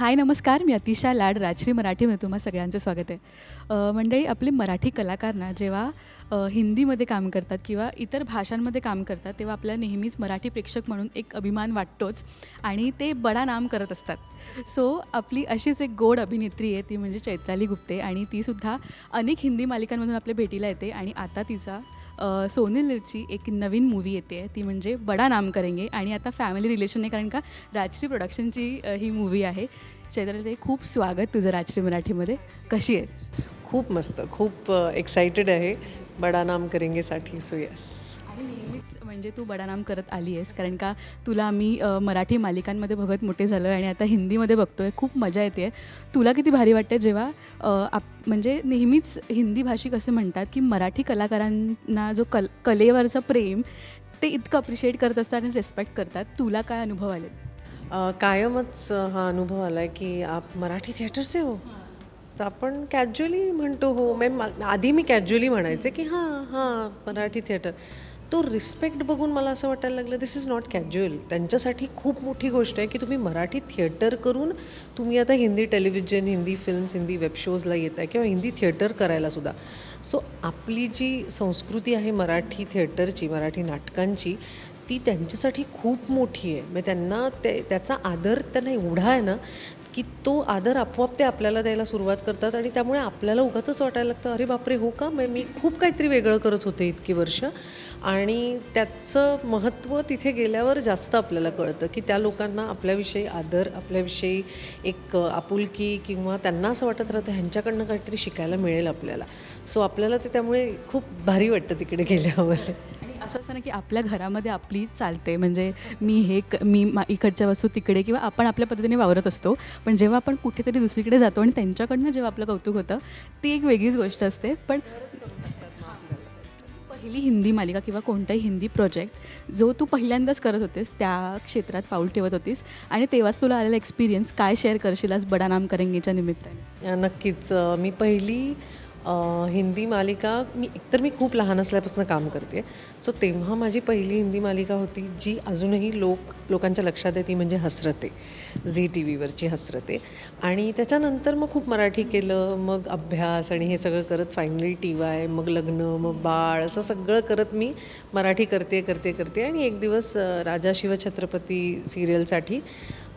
हाय नमस्कार. मी अतिशा लाड राजश्री मराठीमध्ये तुम्हा सगळ्यांचं स्वागत आहे. मंडळी आपले मराठी कलाकार ना जेव्हा हिंदीमध्ये काम करतात किंवा इतर भाषांमध्ये काम करतात तेव्हा आपल्याला नेहमीच मराठी प्रेक्षक म्हणून एक अभिमान वाटतोच आणि ते बडा नाम करत असतात. सो आपली अशीच एक गोड अभिनेत्री आहे ती म्हणजे चैत्राली गुप्ते आणि तीसुद्धा अनेक हिंदी मालिकांमधून आपल्या भेटीला येते आणि आता तिचा सोनी लिवची एक नवीन मूवी येते. आहे ती म्हणजे बडा नाम करेंगे. आणि आता फॅमिली रिलेशन आहे कारण का राजश्री प्रोडक्शनची ही मूवी आहे. चैत्राली ते खूप स्वागत तुझं राजश्री मराठीमध्ये. कशी आहेस? खूप मस्त खूप एक्सायटेड आहे. बडा नाम करेंगेसाठी सो येस आणि नेहमीच म्हणजे तू बडा नाम करत आली आहेस कारण का तुला आम्ही मराठी मालिकांमध्ये बघत मोठे झालो आणि आता हिंदीमध्ये बघतोय खूप मजा येते तुला किती भारी वाटते जेव्हा आप म्हणजे नेहमीच हिंदी भाषिक असे म्हणतात की मराठी कलाकारांना जो कल कलेवरचं प्रेम ते इतकं अप्रिशिएट करत असतात आणि रिस्पेक्ट करतात. तुला काय अनुभव आले? कायमच हा अनुभव आला आहे की आप मराठी थिएटर से हो. तर आपण कॅज्युअली म्हणतो हो मॅम आधी मी कॅज्युअली म्हणायचे की हां हां मराठी थिएटर तो रिस्पेक्ट बघून मला असं वाटायला लागलं दिस इज नॉट कॅज्युअल त्यांच्यासाठी खूप मोठी गोष्ट आहे की तुम्ही मराठी थिएटर करून तुम्ही आता Hindi television Hindi films Hindi web शोजला येत आहे किंवा हिंदी थिएटर करायला सुद्धा. सो आपली जी संस्कृती आहे मराठी थिएटरची मराठी नाटकांची ती त्यांच्यासाठी खूप मोठी आहे. मग त्यांना ते त्याचा आदर त्यांना एवढा आहे ना की तो आदर आपोआप ते आपल्याला द्यायला सुरुवात करतात आणि त्यामुळे आपल्याला उगाच वाटायला लागतं अरे बापरे हो का? मग मी खूप काहीतरी वेगळं करत होते इतकी वर्ष. आणि त्याचं महत्त्व तिथे गेल्यावर जास्त आपल्याला कळतं की त्या लोकांना आपल्याविषयी आदर आपल्याविषयी एक आपुलकी किंवा त्यांना असं वाटत राहतं ह्यांच्याकडनं काहीतरी शिकायला मिळेल आपल्याला. सो आपल्याला ते त्यामुळे खूप भारी वाटतं तिकडे गेल्यावर. असं असतं ना की आपल्या घरामध्ये आपली चालते. म्हणजे मी हे क मी मा इकडच्या वस्तू तिकडे किंवा आपण आपल्या पद्धतीने वावरत असतो. पण जेव्हा आपण कुठेतरी दुसरीकडे जातो आणि त्यांच्याकडनं जेव्हा आपलं कौतुक होतं ती एक वेगळीच गोष्ट असते. पण पहिली हिंदी मालिका किंवा कोणताही हिंदी प्रोजेक्ट जो तू पहिल्यांदाच करत होतेस त्या क्षेत्रात पाऊल ठेवत होतीस आणि तेव्हाच तुला आलेला एक्सपिरियन्स काय शेअर करशील आज बडा नाम करेंगेच्या निमित्ताने? नक्कीच. मी पहिली हिंदी मालिका मी एकतर मी खूप लहान असल्यापासून काम करते. सो तेव्हा माझी पहिली हिंदी मालिका होती जी अजूनही लोक लोकांच्या लक्षात आहे ती म्हणजे हसरते. Zee T व्हीवरची हसरते. आणि त्याच्यानंतर मग खूप मराठी केलं मग अभ्यास आणि हे सगळं करत फायनली टी वाय मग लग्न मग बाळ असं सगळं करत मी मराठी करते करते करते. आणि एक दिवस राजा शिवछत्रपती सिरियलसाठी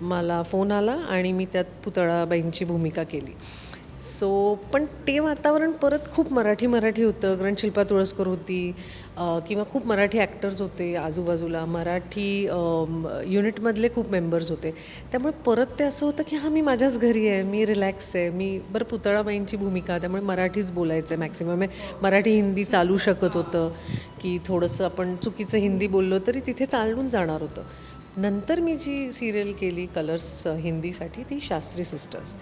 मला फोन आला आणि मी त्यात पुतळाबाईंची भूमिका केली. सो पण ते वातावरण परत खूप मराठी मराठी होतं. ग्रंथशिल्पा तुळसकर होती किंवा खूप मराठी ॲक्टर्स होते आजूबाजूला. मराठी युनिटमधले खूप मेंबर्स होते. त्यामुळे परत ते असं होतं की हां मी माझ्याच घरी आहे मी रिलॅक्स आहे मी बरं पुतळाबाईंची भूमिका त्यामुळे मराठीच बोलायचं आहे मॅक्सिमम मराठी हिंदी चालू शकत होतं की थोडंसं आपण चुकीचं हिंदी बोललो तरी तिथे चालून जाणार होतं. नंतर मी जी सिरियल केली कलर्स हिंदीसाठी ती शास्त्री सिस्टर्स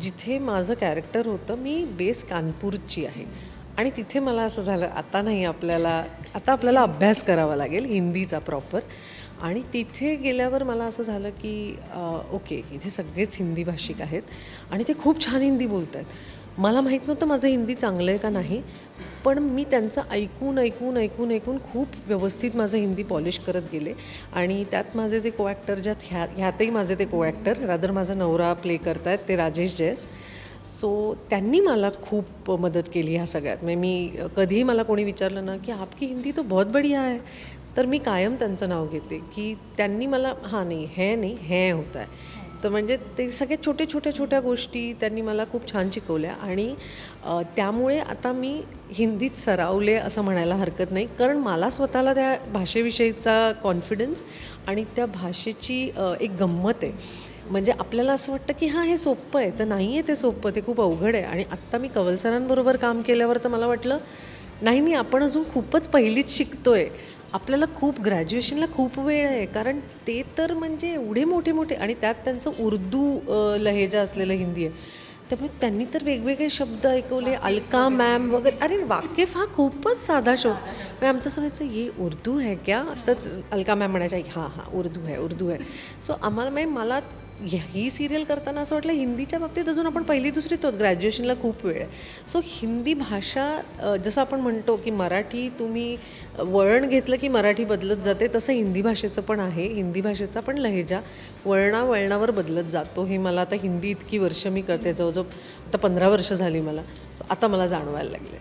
जिथे माझं कॅरेक्टर होतं मी बेस कानपूरची आहे. आणि तिथे मला असं झालं आता नाही आपल्याला आता आपल्याला अभ्यास करावा लागेल हिंदीचा प्रॉपर आणि तिथे गेल्यावर मला असं झालं की ओके इथे सगळेच हिंदी भाषिक आहेत. आणि ते खूप छान हिंदी बोलत आहेत मला माहीत नव्हतं माझं हिंदी चांगलं आहे का नाही पण मी त्यांचं ऐकून ऐकून ऐकून ऐकून खूप व्यवस्थित माझं हिंदी पॉलिश करत गेले. आणि त्यात माझे जे को ॲक्टर ज्यात ह्या ह्यातही माझे ते को ॲक्टर रादर माझा नवरा प्ले करतायत ते राजेश जैस. सो त्यांनी मला खूप मदत केली ह्या सगळ्यात. म्हणजे मी कधीही मला कोणी विचारलं ना की आपकी हिंदी तो बहुत बढिया आहे. तर मी कायम त्यांचं नाव घेते की त्यांनी मला हां नाही हे नाही हे होतं आहे तर म्हणजे ते सगळे छोटे छोट्या छोट्या गोष्टी त्यांनी मला खूप छान शिकवल्या. आणि त्यामुळे आता मी हिंदीत सरावले असं म्हणायला हरकत नाही. कारण मला स्वतःला त्या भाषेविषयीचा कॉन्फिडन्स आणि त्या भाषेची एक गंमत आहे. म्हणजे आपल्याला असं वाटतं की हां हे सोपं आहे. तर नाही आहे ते सोपं ते खूप अवघड आहे. आणि आत्ता मी कवल सरांबरोबर काम केल्यावर तर मला वाटलं नाही नाही आपण अजून खूपच पहिलीच शिकतो आहे आपल्याला खूप ग्रॅज्युएशनला खूप वेळ आहे. कारण ते तर म्हणजे एवढे मोठे मोठे आणि त्यात त्यांचं उर्दू लहेजा असलेलं हिंदी आहे. त्यामुळे त्यांनी तर वेगवेगळे शब्द ऐकवले अलका मॅम वगैरे. अरे वाकेफ हा खूपच साधा शो म्हणजे आमचं असं व्हायचं ये उर्दू है क्या? तर अलका मॅम म्हणायच्या हां हां उर्दू है उर्दू है. सो आम्हाला म्हणजे मला ही सिरियल करताना असं वाटलं हिंदीच्या बाबतीत अजून आपण पहिली दुसरी तो ग्रॅज्युएशनला खूप वेळ आहे. सो हिंदी भाषा जसं आपण म्हणतो की मराठी तुम्ही वळण घेतलं की मराठी बदलत जाते तसं हिंदी भाषेचं पण आहे. हिंदी भाषेचा पण लहेजा वळणा वळणावर बदलत जातो. हे मला आता हिंदी इतकी वर्ष मी करते. जवळजवळ आता पंधरा वर्ष झाली मला. सो आता मला जाणवायला लागले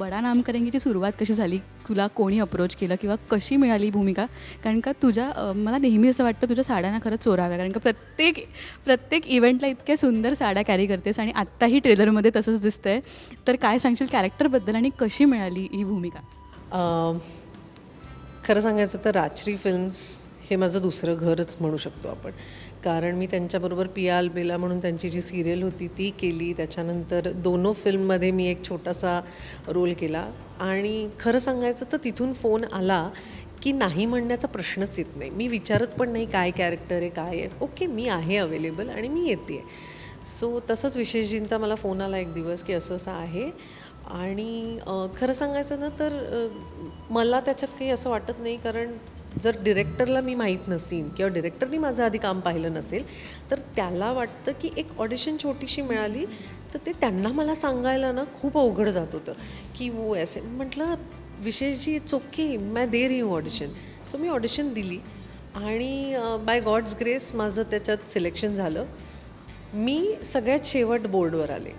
बडा नाम करेंगीची सुरुवात कशी झाली? तुला कोणी अप्रोच केलं किंवा कशी मिळाली ही भूमिका? कारण का तुझ्या मला नेहमी असं वाटतं तुझ्या साड्यांना खरंच चोराव्या. कारण का प्रत्येक प्रत्येक इव्हेंटला इतक्या सुंदर साड्या कॅरी करतेस आणि आत्ताही ट्रेलरमध्ये तसंच दिसतंय. तर काय सांगशील कॅरेक्टरबद्दल आणि कशी मिळाली ही भूमिका? खरं सांगायचं तर राजश्री फिल्म्स हे माझं दुसरं घरच म्हणू शकतो आपण. कारण मी त्यांच्याबरोबर पियाल बेला म्हणून त्यांची जी सिरियल होती ती केली. त्याच्यानंतर दोनो फिल्ममध्ये मी एक छोटासा रोल केला. आणि खरं सांगायचं तर तिथून फोन आला की नाही म्हणण्याचा प्रश्नच येत नाही. मी विचारत पण नाही काय कॅरेक्टर आहे काय आहे. ओके मी आहे अवेलेबल आणि मी येते आहे सो तसंच विशेषजींचा मला फोन आला एक दिवस की असं असं आहे. आणि खरं सांगायचं ना तर मला त्याच्यात काही असं वाटत नाही कारण जर डिरेक्टरला मी माहीत नसीन किंवा डिरेक्टरनी माझं आधी काम पाहिलं नसेल तर त्याला वाटतं की एक ऑडिशन छोटीशी मिळाली तर ते त्यांना मला सांगायला ना खूप अवघड जात होतं. की वो ऐसे म्हटलं विशेषजी इट्स ओके मॅ दे रही हूँ ऑडिशन सो मी ऑडिशन दिली आणि बाय गॉड्स ग्रेस माझं त्याच्यात सिलेक्शन झालं. मी सगळ्यात शेवट बोर्डवर आले.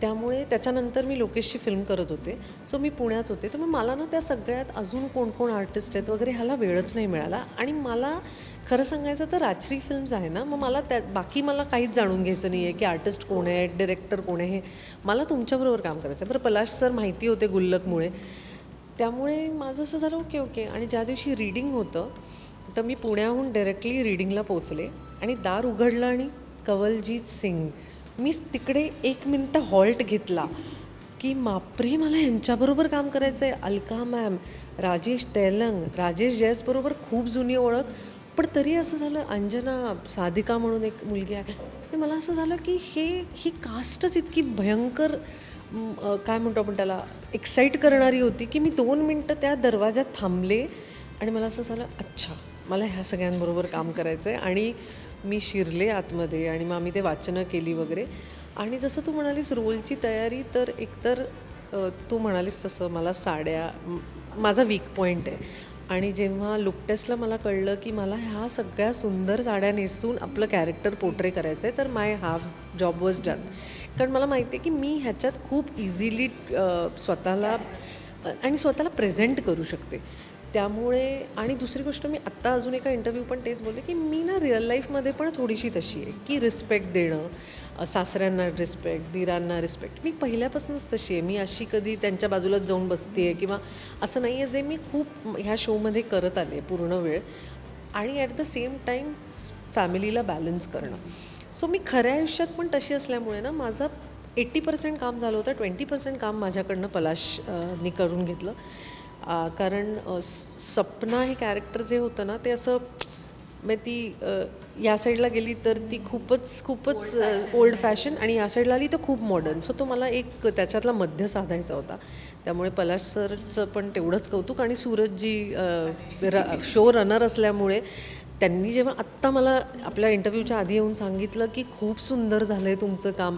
त्यामुळे त्याच्यानंतर मी लोकेशची फिल्म करत होते. सो मी पुण्यात होते. तर मग मला ना त्या सगळ्यात अजून कोण कोण आर्टिस्ट आहेत वगैरे ह्याला वेळच नाही मिळाला. आणि मला खरं सांगायचं तर राजश्री फिल्म्स आहे ना मग मला त्या बाकी मला काहीच जाणून घ्यायचं नाही आहे की आर्टिस्ट कोण आहे डिरेक्टर कोण आहे हे. मला तुमच्याबरोबर काम करायचं आहे बरं पलाश सर माहिती होते गुल्लकमुळे. त्यामुळे माझं असं झालं ओके ओके आणि ज्या दिवशी रीडिंग होतं तर मी पुण्याहून डायरेक्टली रीडिंगला पोचले. आणि दार उघडलं आणि कवलजीत सिंग मी तिकडे एक मिनटं हॉल्ट घेतला की मापरे मला यांच्याबरोबर काम करायचं आहे अलका मॅम राजेश तेलंग राजेश जयसबरोबर खूप जुनी ओळख पण तरी असं झालं अंजना साधिका म्हणून एक मुलगी आहे. आणि मला असं झालं की हे ही कास्टच इतकी भयंकर काय म्हणतो आपण त्याला एक्साईट करणारी होती की मी दोन मिनटं त्या दरवाजात थांबले आणि मला असं झालं अच्छा मला ह्या सगळ्यांबरोबर काम करायचं आहे आणि मी शिरले आतमध्ये आणि मग आम्ही ते वाचनं केली वगैरे. आणि जसं तू म्हणालीस रोलची तयारी तर एकतर तू म्हणालीस तसं मला साड्या माझा वीक पॉईंट आहे. आणि जेव्हा लुक टेस्टला मला कळलं की मला ह्या सगळ्या सुंदर साड्या नेसून आपलं कॅरेक्टर पोर्ट्रे करायचं आहे तर my half job was done कारण मला माहिती आहे की मी ह्याच्यात खूप इझिली स्वतःला आणि स्वतःला प्रेझेंट करू शकते. त्यामुळे आणि दुसरी गोष्ट मी आत्ता अजून एका इंटरव्ह्यू पण तेच बोलले की मी ना रिअल लाईफमध्ये पण थोडीशी तशी आहे की रिस्पेक्ट देणं सासऱ्यांना रिस्पेक्ट दिरांना रिस्पेक्ट मी पहिल्यापासूनच तशी आहे. मी अशी कधी त्यांच्या बाजूलाच जाऊन बसते आहे किंवा असं नाही आहे जे मी खूप ह्या शोमध्ये करत आले आहे पूर्ण वेळ. आणि ॲट द सेम टाईम फॅमिलीला बॅलन्स करणं. सो मी खऱ्या आयुष्यात पण तशी असल्यामुळे ना माझं एट्टी पर्सेंट काम झालं होतं ट्वेंटी पर्सेंट काम माझ्याकडनं पलाशनी करून घेतलं. कारण स- सपना हे कॅरेक्टर जे होतं ना ते असं मग ती या साईडला गेली तर ती खूपच खूपच ओल्ड फॅशन आणि या साईडला आली तर खूप मॉडर्न सो तो मला एक त्याच्यातला मध्य साधायचा होता. त्यामुळे पलाश सरचं पण तेवढंच कौतुक आणि सूरजजी र शो रनर असल्यामुळे त्यांनी जेव्हा आत्ता मला आपल्या इंटरव्ह्यूच्या आधी येऊन सांगितलं की खूप सुंदर झालं आहे तुमचं काम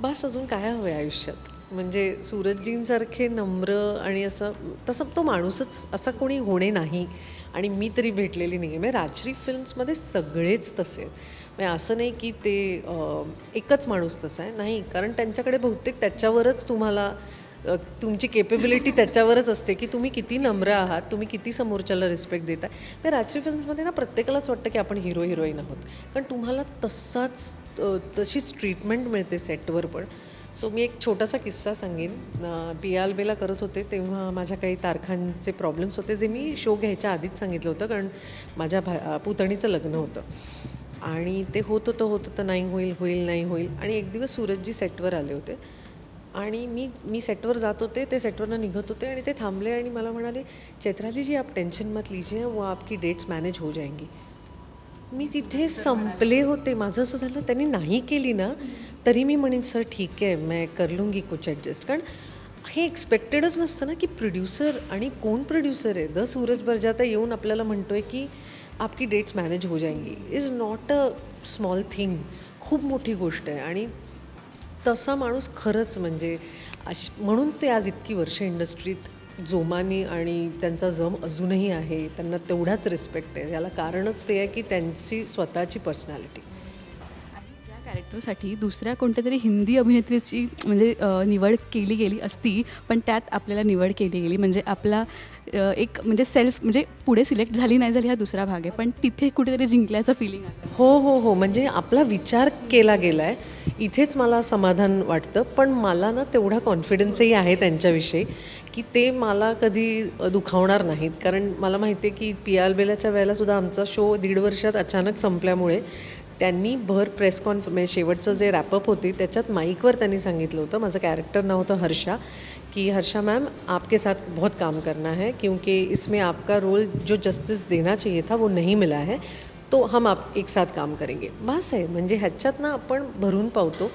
बस अजून काय हवं आहे आयुष्यात? म्हणजे सूरजजींसारखे नम्र आणि असं तसं तो माणूसच असा कोणी होणे नाही. आणि मी तरी भेटलेली नाही आहे म्हणजे राजश्री फिल्म्समध्ये सगळेच तसे आहेत. म्हणजे असं नाही की ते एकच माणूस तसा आहे. नाही कारण त्यांच्याकडे बहुतेक त्याच्यावरच तुम्हाला तुमची केपेबिलिटी त्याच्यावरच असते की तुम्ही किती नम्र आहात तुम्ही किती समोरच्याला रिस्पेक्ट देताय. तर राजश्री फिल्म्समध्ये ना प्रत्येकालाच वाटतं की आपण हिरो हिरोईन आहोत. कारण तुम्हाला तसाच तशीच ट्रीटमेंट मिळते सेटवर पण. सो मी एक छोटासा किस्सा सांगेन. पी आल बेला करत होते तेव्हा माझ्या काही तारखांचे प्रॉब्लेम्स होते जे मी शो घ्यायच्या आधीच सांगितलं होतं कारण माझ्या भा पुतणीचं लग्न होतं. आणि ते होत होतं होत होतं नाही होईल होईल नाही होईल. आणि एक दिवस सूरजजी सेटवर आले होते. आणि मी मी सेटवर जात होते ते सेटवरनं निघत होते आणि ते थांबले आणि मला म्हणाले चैत्राजी जी आप टेन्शन मत लीजिए वो आपकी डेट्स मॅनेज हो जाएंगी. मी तिथे संपले होते. माझं असं झालं त्यांनी नाही केली ना तरी मी म्हणेन सर ठीक आहे मैं कर लूंगी कुछ ॲडजस्ट कारण हे एक्सपेक्टेडच नसतं ना की प्रोड्युसर आणि कोण प्रोड्युसर आहे. द सूरज बर्जाता येऊन आपल्याला म्हणतो आहे की आपकी डेट्स मॅनेज हो जाएंगी. Is not a small thing खूप मोठी गोष्ट आहे. आणि तसा माणूस खरंच म्हणजे अश म्हणून ते आज इतकी वर्ष इंडस्ट्रीत जोमानी आणि त्यांचा जम अजूनही आहे त्यांना तेवढाच रिस्पेक्ट आहे. याला कारणच ते आहे की त्यांची स्वतःची पर्सनॅलिटी कॅरेक्टरसाठी दुसऱ्या कोणत्या तरी हिंदी अभिनेत्रीची म्हणजे निवड केली गेली असती पण त्यात आपल्याला निवड केली गेली. म्हणजे आपला एक म्हणजे सेल्फ म्हणजे पुढे सिलेक्ट झाली नाही झाली हा दुसरा भाग आहे. पण तिथे कुठेतरी जिंकल्याचं फिलिंग हो हो हो. म्हणजे आपला विचार केला गेला आहे इथेच मला समाधान वाटतं. पण मला ना तेवढा कॉन्फिडन्सही आहे त्यांच्याविषयी की ते मला कधी दुखावणार नाहीत. कारण मला माहिती आहे की पी आर बेलाच्या वेळेलासुद्धा आमचा शो दीड वर्षात अचानक संपल्यामुळे त्यांनी भर प्रेस कॉन्फ म्हणजे शेवटचं जे रॅपअप होती त्याच्यात माईकवर त्यांनी सांगितलं होतं. माझं कॅरेक्टर नाव होतं हर्षा. कि हर्षा मैम आपके साथ बहुत काम करना है क्योंकि इसमें आपका रोल जो जस्टिस देना चाहिए था वो नहीं मिला है। तो हम आप एक साथ काम करेंगे। बस आहे म्हणजे ह्याच्यात ना आपण भरून पावतो.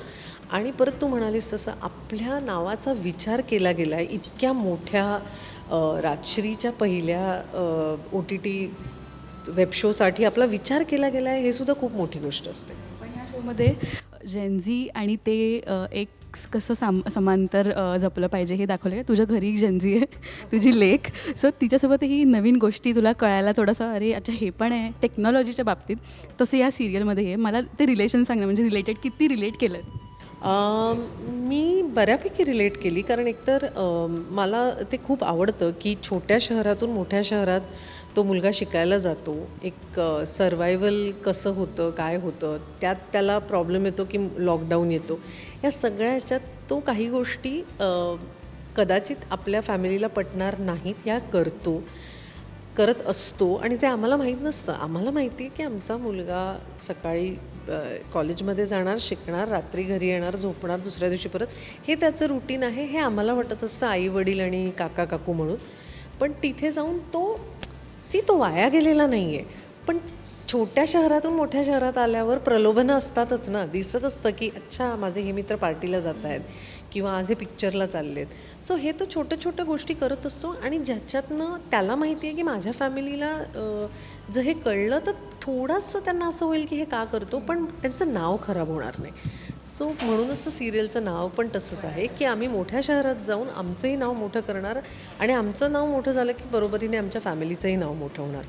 आणि परत तू म्हणालीस तसं आपल्या नावाचा विचार केला गेला आहे इतक्या मोठ्या राजश्रीच्या पहिल्या ओ टी टी वेब शोसाठी आपला विचार केला गेला आहे हे सुद्धा खूप मोठी गोष्ट असते. पण ह्या शोमध्ये जेन्झी आणि ते एक कसं साम समांतर जपलं पाहिजे हे दाखवलं आहे तुझ्या घरी एक जेन्झी आहे तुझी लेख. सो तिच्यासोबतही नवीन गोष्टी तुला कळायला थोडंसं अरे अच्छा हे पण आहे. टेक्नॉलॉजीच्या बाबतीत तसं या सिरियलमध्ये आहे. मला ते रिलेशन सांगणं म्हणजे रिलेटेड किती रिलेट केलं मी बऱ्यापैकी रिलेट केली. कारण एकतर मला ते खूप आवडतं की छोट्या शहरातून मोठ्या शहरात तो मुलगा शिकायला जातो. एक सर्वायवल कसं होतं काय होतं त्यात त्याला प्रॉब्लेम येतो की लॉकडाऊन येतो. या सगळ्या ह्याच्यात तो काही गोष्टी कदाचित आपल्या फॅमिलीला पटणार नाहीत. या करतो करत असतो. आणि ते आम्हाला माहीत नसतं. आम्हाला माहिती आहे की आमचा मुलगा सकाळी कॉलेजमध्ये जाणार शिकणार रात्री घरी येणार झोपणार दुसऱ्या दिवशी परत हे त्याचं रुटीन आहे हे आम्हाला वाटत असतं आई वडील आणि काका काकू म्हणून. पण तिथे जाऊन तो सी तो वाया गेलेला नाही आहे पण छोट्या शहरातून मोठ्या शहरात आल्यावर प्रलोभनं असतातच ना. दिसत असतं की अच्छा माझे हे मित्र पार्टीला जात आहेत किंवा आज हे पिक्चरला चाललेत. सो हे तो छोट्या छोट्या गोष्टी करत असतो आणि ज्याच्यातनं त्याला माहिती आहे की माझ्या फॅमिलीला जर हे कळलं तर थोडंसं त्यांना असं होईल की हे का करतो पण त्यांचं नाव खराब होणार नाही. सो म्हणूनच तर सिरियलचं नाव पण तसंच आहे की आम्ही मोठ्या शहरात जाऊन आमचंही नाव मोठं करणार आणि आमचं नाव मोठं झालं की बरोबरीने आमच्या फॅमिलीचंही नाव मोठं होणार.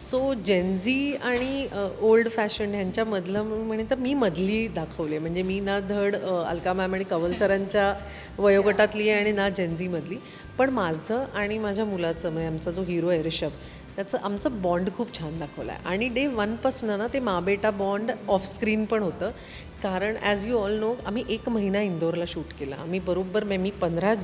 सो जेन्झी आणि ओल्ड फॅशन ह्यांच्यामधलं म्हणे तर मी मधली दाखवली आहे. म्हणजे मी ना धड अलका मॅम आणि कवल सरांच्या वयोगटातली आहे आणि ना जेन्झीमधली पण माझं आणि माझ्या मुलाचं म्हणजे आमचा जो हिरो आहे ऋषभ त्याचं आमचं बॉन्ड खूप छान दाखवलं आहे आणि डे वनपासनं ना ते मा बेटा बॉन्ड ऑफ स्क्रीन पण होतं. कारण ॲज यू ऑल नो आम्ही एक महिना इंदोरला शूट केला. आम्ही बरोबर मे मी पंधरा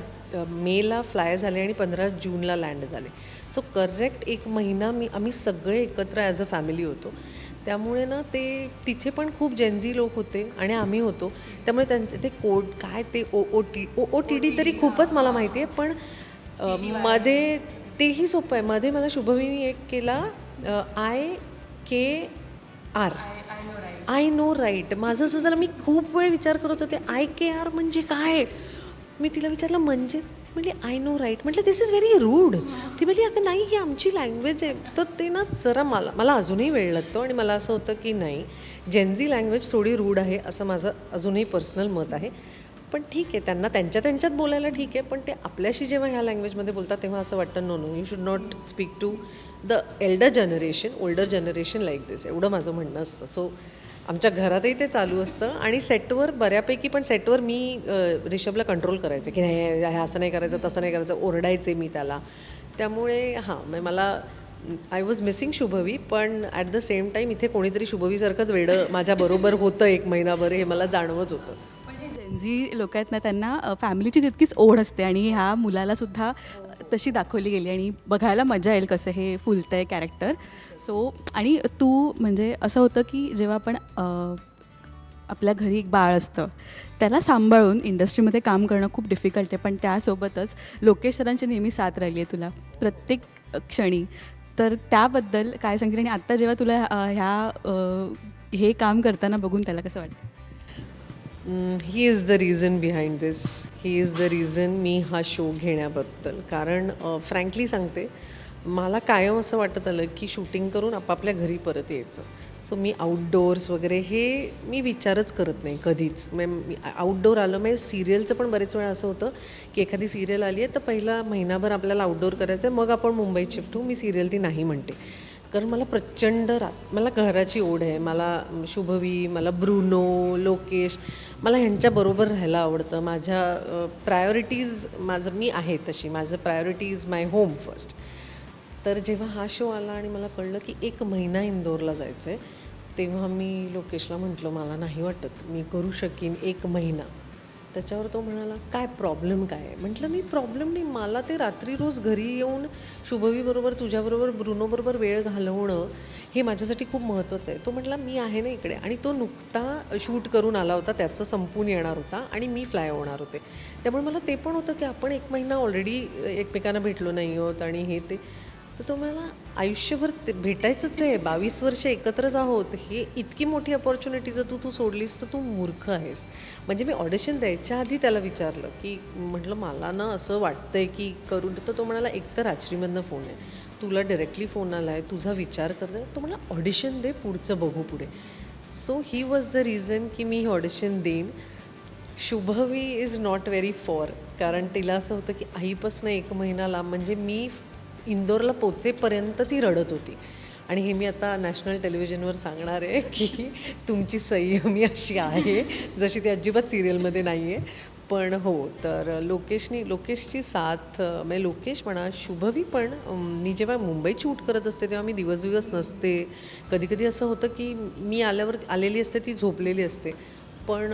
मेला फ्लाय झाले आणि पंधरा जूनला लँड झाले. सो करेक्ट एक महिना मी आम्ही सगळे एकत्र ॲज अ फॅमिली होतो. त्यामुळे ना ते तिथे पण खूप जेन्झी लोक होते आणि आम्ही होतो. त्यामुळे त्यांचे ते कोड काय ते O O T O O T D तरी खूपच मला माहिती आहे पण मध्ये तेही सोपं आहे. मध्ये मला शुभविनी एक केला I care I know right माझं असं जरा मी खूप वेळ विचार करत होते आय के आर म्हणजे काय? मी तिला विचारलं म्हणजे? ती म्हणली आय नो राईट म्हटलं दिस इज व्हेरी रूड ती म्हणली अगं नाही ही आमची लँग्वेज आहे. तर ते ना जरा मला मला अजूनही वेळ लागतो आणि मला असं होतं की नाही जेन्झी लँग्वेज थोडी रूड आहे असं माझं अजूनही पर्सनल मत आहे. पण ठीक आहे त्यांना त्यांच्या त्यांच्यात बोलायला ठीक आहे पण ते आपल्याशी जेव्हा ह्या लँग्वेजमध्ये बोलतात तेव्हा असं वाटतं no no you should not speak to the elder generation older generation like this एवढं माझं म्हणणं असतं. सो आमच्या घरातही ते चालू असतं आणि सेटवर बऱ्यापैकी पण सेटवर मी रिषभला कंट्रोल करायचं की नाही हे असं नाही करायचं तसं नाही करायचं ओरडायचे मी त्याला. त्यामुळे हां मग मला आय वॉज मिसिंग शुभवी पण ॲट द सेम टाईम इथे कोणीतरी शुभवीसारखंच वेडं माझ्याबरोबर होतं एक महिनाभर हे मला जाणवत होतं. जी लोक आहेत ना त्यांना फॅमिलीची तितकीच ओढ असते आणि ह्या मुलाला सुद्धा तशी दाखवली गेली आणि बघायला मजा येईल कसं हे फुलतं आहे कॅरेक्टर सो आणि तू म्हणजे असं होतं की जेव्हा आपण आपल्या घरी एक बाळ असतं त्याला सांभाळून इंडस्ट्रीमध्ये काम करणं खूप डिफिकल्ट आहे. पण त्यासोबतच लोकेश सरांची नेहमी साथ राहिली आहे तुला प्रत्येक क्षणी. तर त्याबद्दल काय सांगते आणि आत्ता जेव्हा तुला ह्या हे काम करताना बघून त्याला कसं वाटतं? He is the reason behind this he is the reason मी हा शो घेण्याबद्दल. कारण फ्रँकली सांगते मला कायम असं वाटत आलं की शूटिंग करून आपापल्या घरी परत यायचं. सो मी आउटडोअर्स वगैरे हे मी विचारच करत नाही कधीच. मी आउटडोअर आलं म्हणजे सिरियलचं पण बरेच वेळा असं होतं की एखादी सिरियल आली आहे तर पहिला महिनाभर आपल्याला आउटडोअर करायचं आहे मग आपण मुंबईत शिफ्ट होऊ मी सिरियल ती नाही म्हणते. कारण मला प्रचंड रा मला घराची ओढ आहे. मला शुभवी मला ब्रुनो लोकेश मला ह्यांच्याबरोबर राहायला आवडतं. माझ्या प्रायोरिटीज माझं मी आहे तशी. माझं priority is my home first तर जेव्हा हा शो आला आणि मला कळलं की एक महिना इंदोरला जायचं आहे तेव्हा मी लोकेशला म्हटलं मला नाही वाटत. मी करू शकीन एक महिना. त्याच्यावर तो म्हणाला काय प्रॉब्लेम काय आहे? म्हटलं नाही प्रॉब्लेम नाही. मला ते रात्री रोज घरी येऊन शुभवीबरोबर तुझ्याबरोबर ब्रुनोबरोबर वेळ घालवणं हे माझ्यासाठी खूप महत्त्वाचं आहे. तो म्हटला मी आहे ना इकडे. आणि तो नुकता शूट करून आला होता त्याचं संपून येणार होता आणि मी फ्लाय होणार होते. त्यामुळे मला ते पण होतं की आपण एक महिना ऑलरेडी एकमेकांना भेटलो नाही आहोत आणि हे ते. तर तो मला आयुष्यभर ते भेटायचंच आहे. बावीस वर्ष एकत्रच आहोत. हे इतकी मोठी अपॉर्च्युनिटी जर तू तू सोडलीस तर तू मूर्ख आहेस. म्हणजे मी ऑडिशन द्यायच्या आधी त्याला विचारलं की म्हटलं मला ना असं वाटतंय की करून तर तो म्हणाला एक तर राजश्रीमधनं फोन आहे. तुला डिरेक्टली फोन आला आहे तुझा विचार करतोय तो मला ऑडिशन दे पुढचं बघू पुढे. So he was the reason की मी ऑडिशन देईन. Shubhavi is not very for कारण तिला असं होतं की आईपासून एक महिना लांब. म्हणजे मी इंदोरला पोचेपर्यंत ती रडत होती. आणि हे मी आता नॅशनल टेलिव्हिजनवर सांगणार आहे की तुमची संयमी अशी आहे जशी ती अजिबात सिरियलमध्ये नाही आहे पण हो तर लोकेशनी लोकेशची साथ म्हणजे लोकेश म्हणा शुभवी पण मी जेव्हा मुंबईत शूट करत असते तेव्हा मी दिवस दिवस नसते. कधीकधी असं होतं की मी आल्यावर आलेली असते ती झोपलेली असते. पण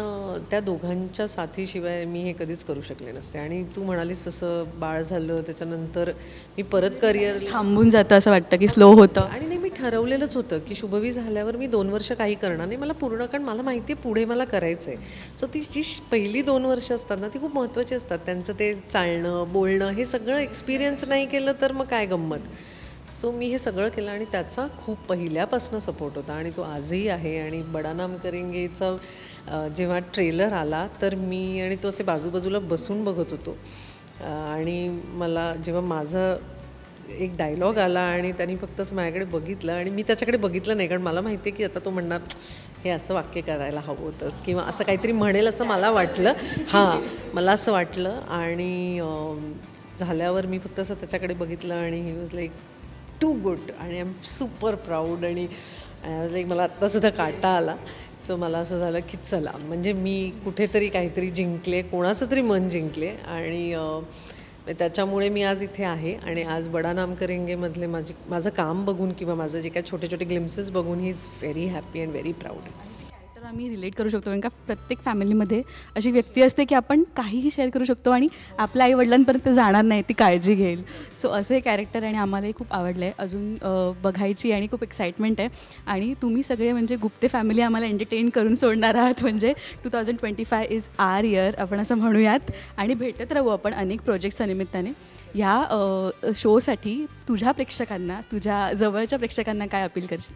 त्या दोघांच्या साथीशिवाय मी हे कधीच करू शकले नसते. आणि तू म्हणालीस तसं बाळ झालं त्याच्यानंतर मी परत करिअर थांबून जातं असं वाटतं की स्लो होतं. आणि नाही मी ठरवलेलंच होतं की शुभवी झाल्यावर मी दोन वर्ष काही करणार नाही. मला पूर्ण कारण मला माहिती आहे पुढे मला करायचं आहे सो ती जी पहिली दोन वर्ष असतात ना ती खूप महत्त्वाची असतात. त्यांचं ते चालणं बोलणं हे सगळं एक्सपिरियन्स नाही केलं तर मग काय गंमत? सो मी हे सगळं केलं आणि त्याचा खूप पहिल्यापासून सपोर्ट होता आणि तो आजही आहे आणि बडा नाम करेंगेचा जेव्हा ट्रेलर आला तर मी आणि तो असे बाजूबाजूला बसून बघत होतो. आणि मला जेव्हा माझं एक डायलॉग आला आणि त्यांनी फक्त असं माझ्याकडे बघितलं आणि मी त्याच्याकडे बघितलं नाही कारण मला माहिती आहे की आता तो म्हणणार हे असं वाक्य करायला हवं होतंच किंवा असं काहीतरी म्हणेल असं मला वाटलं. हां मला असं वाटलं आणि झाल्यावर मी फक्त असं त्याच्याकडे बघितलं आणि he was like too good आणि आय एम सुपर प्राऊड आणि लाईक मला आत्तासुद्धा काटा आला. सो मला असं झालं की चला म्हणजे मी कुठेतरी काहीतरी जिंकले कोणाचं तरी मन जिंकले आणि त्याच्यामुळे मी आज इथे आहे आणि आज बडा नाम करेंगेमधले माझे माझं काम बघून किंवा माझं जे काय छोटे छोटे ग्लिम्सेस बघून he is very happy and very proud आम्ही रिलेट करू शकतो. कारण का प्रत्येक फॅमिलीमध्ये अशी व्यक्ती असते की आपण काहीही शेअर करू शकतो आणि आपल्या आईवडिलांपर्यंत जाणार नाही ती काळजी घेईल. सो असं हे कॅरेक्टर आणि आम्हालाही खूप आवडलं आहे अजून बघायची आणि खूप एक्साइटमेंट आहे. आणि तुम्ही सगळे म्हणजे गुप्ते फॅमिली आम्हाला एंटरटेन करून सोडणार आहात. म्हणजे two thousand twenty five is our year आपण असं म्हणूयात. आणि भेटत राहू आपण अनेक प्रोजेक्टच्या निमित्ताने. ह्या शोसाठी तुझ्या प्रेक्षकांना तुझ्या जवळच्या प्रेक्षकांना काय अपील करशील?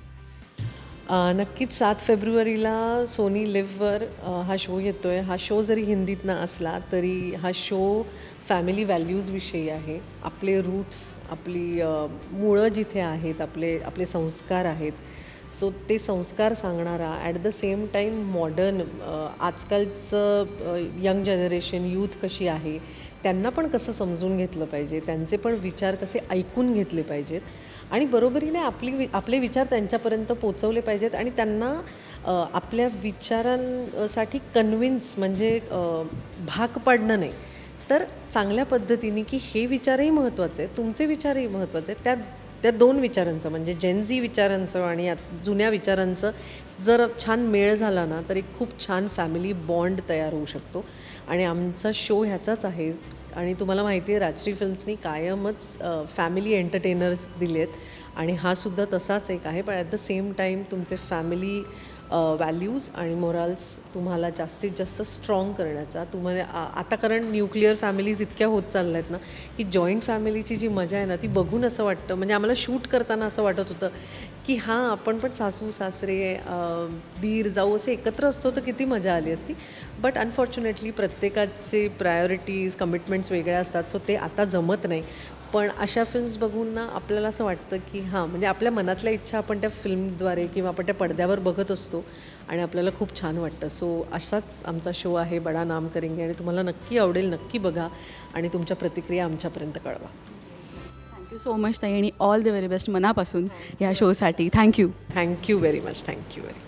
नक्कीच सात फेब्रुवारीला सोनी लिव्हवर हा शो येतो आहे हा शो जरी हिंदीतनं असला तरी हा शो फॅमिली व्हॅल्यूजविषयी आहे. आपले रूट्स आपली मुळं जिथे आहेत आपले आपले संस्कार आहेत. सो ते संस्कार सांगणारा at the same time modern आजकालचं यंग जनरेशन यूथ कशी आहे त्यांना पण कसं समजून घेतलं पाहिजे त्यांचे पण विचार कसे ऐकून घेतले पाहिजेत. आणि बरोबरीने आपली वि आपले विचार त्यांच्यापर्यंत पोचवले पाहिजेत आणि त्यांना आपल्या विचारांसाठी कन्व्हिन्स म्हणजे भाग पाडणं नाही. तर चांगल्या पद्धतीने की हे विचारही महत्त्वाचे आहेत तुमचे विचारही महत्त्वाचे आहेत. त्या त्या दोन विचारांचं म्हणजे जेनझी विचारांचं आणि जुन्या विचारांचं जर छान मेळ झाला ना तर एक खूप छान फॅमिली बॉन्ड तयार होऊ शकतो. आणि आमचा शो ह्याचाच आहे. आणि तुम्हाला माहिती आहे राजश्री फिल्म्सनी कायमच फॅमिली एंटरटेनर्स दिलेत. आणि हा सुद्धा तसाच एक आहे पण ॲट द सेम टाईम तुमचे फॅमिली व्हॅल्यूज आणि मोराल्स तुम्हाला जास्तीत जास्त स्ट्रॉंग करण्याचा. तुम्हाला आता कारण न्यूक्लिअर फॅमिलीज इतक्या होत चालल्या आहेत ना की जॉईंट फॅमिलीची जी मजा आहे ना ती बघून असं वाटतं. म्हणजे आम्हाला शूट करताना असं वाटत होतं की हां आपण पण सासू सासरे दीर जाऊ असे एकत्र असतो तर किती मजा आली असती. बट अनफॉर्च्युनेटली प्रत्येकाचे प्रायोरिटीज कमिटमेंट्स वेगळ्या असतात. सो ते आता जमत नाही. पण अशा फिल्म्स बघून ना आपल्याला असं वाटतं की हां म्हणजे आपल्या मनातल्या इच्छा आपण त्या फिल्मद्वारे किंवा आपण त्या पडद्यावर बघत असतो आणि आपल्याला खूप छान वाटतं. सो असाच आमचा शो आहे बडा नाम करेंगे आणि तुम्हाला नक्की आवडेल नक्की बघा आणि तुमच्या प्रतिक्रिया आमच्यापर्यंत कळवा. थँक्यू सो मच ताई आणि ऑल द व्हेरी बेस्ट मनापासून या शोसाठी thank you thank you very much thank you very